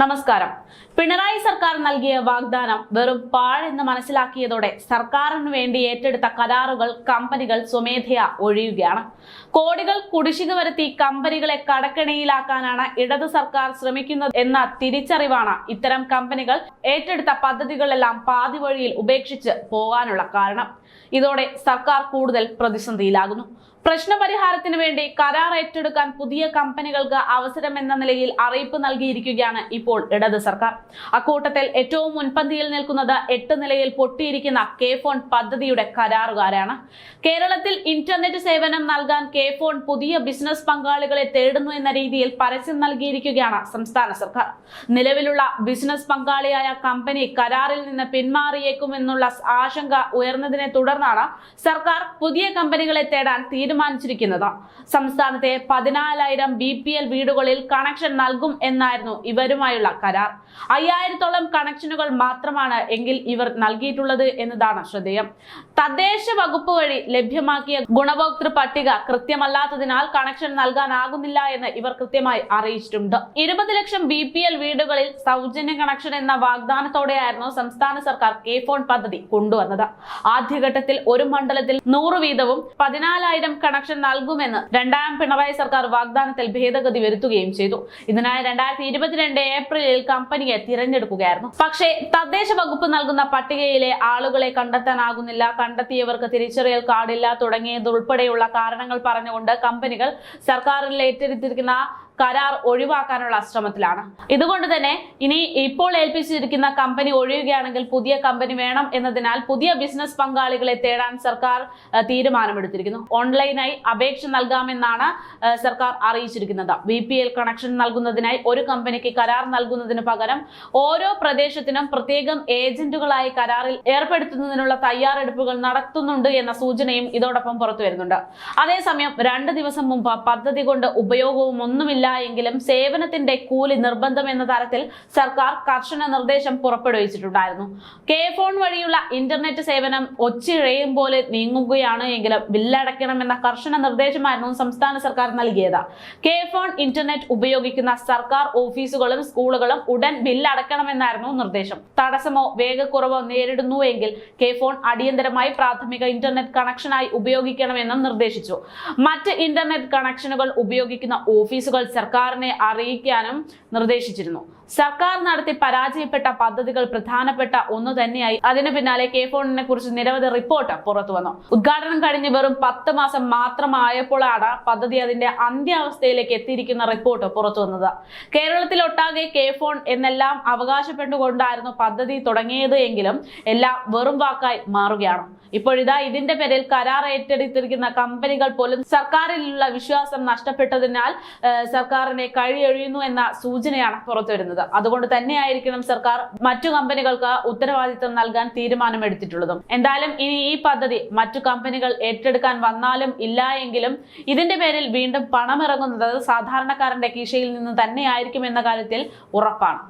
നമസ്കാരം. പിണറായി സർക്കാർ നൽകിയ വാഗ്ദാനം വെറും പാഴെന്ന് മനസ്സിലാക്കിയതോടെ സർക്കാരിന് വേണ്ടി ഏറ്റെടുത്ത കരാറുകൾ കമ്പനികൾ സ്വമേധയാ ഒഴിയുകയാണ്. കോടികൾ കുടിശ്ശിക വരുത്തി കമ്പനികളെ കടക്കെണിയിലാക്കാനാണ് ഇടതു സർക്കാർ ശ്രമിക്കുന്നത് എന്ന തിരിച്ചറിവാണ് ഇത്തരം കമ്പനികൾ ഏറ്റെടുത്ത പദ്ധതികളെല്ലാം പാതി വഴിയിൽ ഉപേക്ഷിച്ച് പോകാനുള്ള കാരണം. ഇതോടെ സർക്കാർ കൂടുതൽ പ്രതിസന്ധിയിലാകുന്നു. പ്രശ്നപരിഹാരത്തിന് വേണ്ടി കരാർ ഏറ്റെടുക്കാൻ പുതിയ കമ്പനികൾക്ക് അവസരമെന്ന നിലയിൽ അറിയിപ്പ് നൽകിയിരിക്കുകയാണ് ഇപ്പോൾ ഇടത് സർക്കാർ. അക്കൂട്ടത്തിൽ ഏറ്റവും മുൻപന്തിയിൽ നിൽക്കുന്നത് എട്ട് നിലയിൽ പൊട്ടിയിരിക്കുന്ന കെ ഫോൺ പദ്ധതിയുടെ കരാറുകാരാണ്. കേരളത്തിൽ ഇന്റർനെറ്റ് സേവനം നൽകാൻ കെ ഫോൺ പുതിയ ബിസിനസ് പങ്കാളികളെ തേടുന്നു എന്ന രീതിയിൽ പരസ്യം നൽകിയിരിക്കുകയാണ് സംസ്ഥാന സർക്കാർ. നിലവിലുള്ള ബിസിനസ് പങ്കാളിയായ കമ്പനി കരാറിൽ നിന്ന് പിന്മാറിയേക്കുമെന്നുള്ള ആശങ്ക ഉയർന്നതിനെ തുടർന്നാണ് സർക്കാർ പുതിയ കമ്പനികളെ തേടാൻ തീരുമാനിച്ചിരിക്കുന്നത്. സംസ്ഥാനത്തെ പതിനാലായിരം ബി പി എൽ വീടുകളിൽ കണക്ഷൻ നൽകും എന്നായിരുന്നു ഇവരുമായുള്ള കരാർ. അയ്യായിരത്തോളം കണക്ഷനുകൾ മാത്രമാണ് എങ്കിൽ ഇവർ നൽകിയിട്ടുള്ളത് എന്നതാണ് ശ്രദ്ധേയം. തദ്ദേശ വകുപ്പ് വഴി ലഭ്യമാക്കിയ ഗുണഭോക്തൃ പട്ടിക കൃത്യമല്ലാത്തതിനാൽ കണക്ഷൻ നൽകാനാകുന്നില്ല എന്ന് ഇവർ കൃത്യമായി അറിയിച്ചിട്ടുണ്ട്. ഇരുപത് ലക്ഷം ബി പി എൽ വീടുകളിൽ സൗജന്യ കണക്ഷൻ എന്ന വാഗ്ദാനത്തോടെയായിരുന്നു സംസ്ഥാന സർക്കാർ കെ ഫോൺ പദ്ധതി കൊണ്ടുവന്നത്. ആദ്യഘട്ടത്തിൽ ഒരു മണ്ഡലത്തിൽ നൂറ് വീതവും പതിനാലായിരം കണക്ഷൻ നൽകുമെന്ന് രണ്ടാം പിണറായി സർക്കാർ വാഗ്ദാനത്തിൽ ഭേദഗതി വരുത്തുകയും ചെയ്തു. ഇതിനായി രണ്ടായിരത്തി ഇരുപത്തിരണ്ട് ഏപ്രിലിൽ കമ്പനിയെ തിരഞ്ഞെടുക്കുകയായിരുന്നു. പക്ഷേ തദ്ദേശ വകുപ്പ് നൽകുന്ന പട്ടികയിലെ ആളുകളെ കണ്ടെത്താനാകുന്നില്ല. കണ്ടെത്തിയവർക്ക് തിരിച്ചറിയൽ കാർഡില്ല തുടങ്ങിയതുൾപ്പെടെയുള്ള കാരണങ്ങൾ പറഞ്ഞുകൊണ്ട് കമ്പനികൾ സർക്കാരിൽ ഏറ്റെടുത്തിരിക്കുന്ന കരാർ ഒഴിവാക്കാനുള്ള ശ്രമത്തിലാണ് ഇതുകൊണ്ട് തന്നെ ഇനി ഇപ്പോൾ ഏൽപ്പിച്ചിരിക്കുന്ന കമ്പനി ഒഴിയുകയാണെങ്കിൽ പുതിയ കമ്പനി വേണം എന്നതിനാൽ പുതിയ ബിസിനസ് പങ്കാളികളെ തേടാൻ സർക്കാർ തീരുമാനമെടുത്തിരിക്കുന്നു. ഓൺലൈനായി അപേക്ഷ നൽകാമെന്നാണ് സർക്കാർ അറിയിച്ചിരിക്കുന്നത്. ബി പി എൽ കണക്ഷൻ നൽകുന്നതിനായി ഒരു കമ്പനിക്ക് കരാർ നൽകുന്നതിന് പകരം ഓരോ പ്രദേശത്തിനും പ്രത്യേകം ഏജന്റുകളായി കരാറിൽ ഏർപ്പെടുത്തുന്നതിനുള്ള തയ്യാറെടുപ്പുകൾ നടത്തുന്നുണ്ട് എന്ന സൂചനയും ഇതോടൊപ്പം പുറത്തു വരുന്നുണ്ട് അതേസമയം രണ്ട് ദിവസം മുമ്പ് പദ്ധതി കൊണ്ട് ഉപയോഗവും ഒന്നുമില്ല എങ്കിലും സേവനത്തിന്റെ കൂലി നിർബന്ധം എന്ന തരത്തിൽ സർക്കാർ കർശന നിർദ്ദേശം പുറപ്പെടുവിച്ചിട്ടുണ്ടായിരുന്നു. കെ ഫോൺ വഴിയുള്ള ഇന്റർനെറ്റ് സേവനം ഒച്ചിഴയും പോലെ നീങ്ങുകയാണ് എങ്കിലും ബില്ലടയ്ക്കണമെന്ന കർശന നിർദ്ദേശമായിരുന്നു സംസ്ഥാന സർക്കാർ നൽകിയത്. കെ ഫോൺ ഇന്റർനെറ്റ് ഉപയോഗിക്കുന്ന സർക്കാർ ഓഫീസുകളും സ്കൂളുകളും ഉടൻ ബില്ലടയ്ക്കണമെന്നായിരുന്നു നിർദ്ദേശം. തടസ്സമോ വേഗക്കുറവോ നേരിടുന്നു എങ്കിൽ കെ ഫോൺ അടിയന്തരമായി പ്രാഥമിക ഇന്റർനെറ്റ് കണക്ഷനായി ഉപയോഗിക്കണമെന്നും നിർദ്ദേശിച്ചു. മറ്റ് ഇന്റർനെറ്റ് കണക്ഷനുകൾ ഉപയോഗിക്കുന്ന ഓഫീസുകൾ സർക്കാരിനെ അറിയിക്കാനും നിർദ്ദേശിച്ചിരുന്നു. സർക്കാർ നടത്തി പരാജയപ്പെട്ട പദ്ധതികൾ പ്രധാനപ്പെട്ട ഒന്ന് തന്നെയായി. അതിനു പിന്നാലെ കെ ഫോണിനെ കുറിച്ച് നിരവധി റിപ്പോർട്ട് പുറത്തു വന്നു. ഉദ്ഘാടനം കഴിഞ്ഞ് വെറും പത്ത് മാസം മാത്രമായപ്പോഴാണ് പദ്ധതി അതിന്റെ അന്ത്യാവസ്ഥയിലേക്ക് എത്തിയിരിക്കുന്ന റിപ്പോർട്ട് പുറത്തു വന്നത്. കേരളത്തിലൊട്ടാകെ കെ ഫോൺ എന്നെല്ലാം അവകാശപ്പെട്ടുകൊണ്ടായിരുന്നു പദ്ധതി തുടങ്ങിയത് എങ്കിലും എല്ലാം വെറും വാക്കായി മാറുകയാണ്. ഇപ്പോഴിതാ ഇതിന്റെ പേരിൽ കരാർ ഏറ്റെടുത്തിരിക്കുന്ന കമ്പനികൾ പോലും സർക്കാരിലുള്ള വിശ്വാസം നഷ്ടപ്പെട്ടതിനാൽ സർക്കാരിനെ കഴിയൊഴിയുന്നു എന്ന സൂചനയാണ് പുറത്തുവരുന്നത് അതുകൊണ്ട് തന്നെയായിരിക്കണം സർക്കാർ മറ്റു കമ്പനികൾക്ക് ഉത്തരവാദിത്തം നൽകാൻ തീരുമാനമെടുത്തിട്ടുള്ളതും. എന്തായാലും ഇനി ഈ പദ്ധതി മറ്റു കമ്പനികൾ ഏറ്റെടുക്കാൻ വന്നാലും ഇല്ല എങ്കിലും ഇതിന്റെ പേരിൽ വീണ്ടും പണമിറങ്ങുന്നത് സാധാരണക്കാരന്റെ കീശയിൽ നിന്ന് തന്നെയായിരിക്കും എന്ന കാര്യത്തിൽ ഉറപ്പാണ്.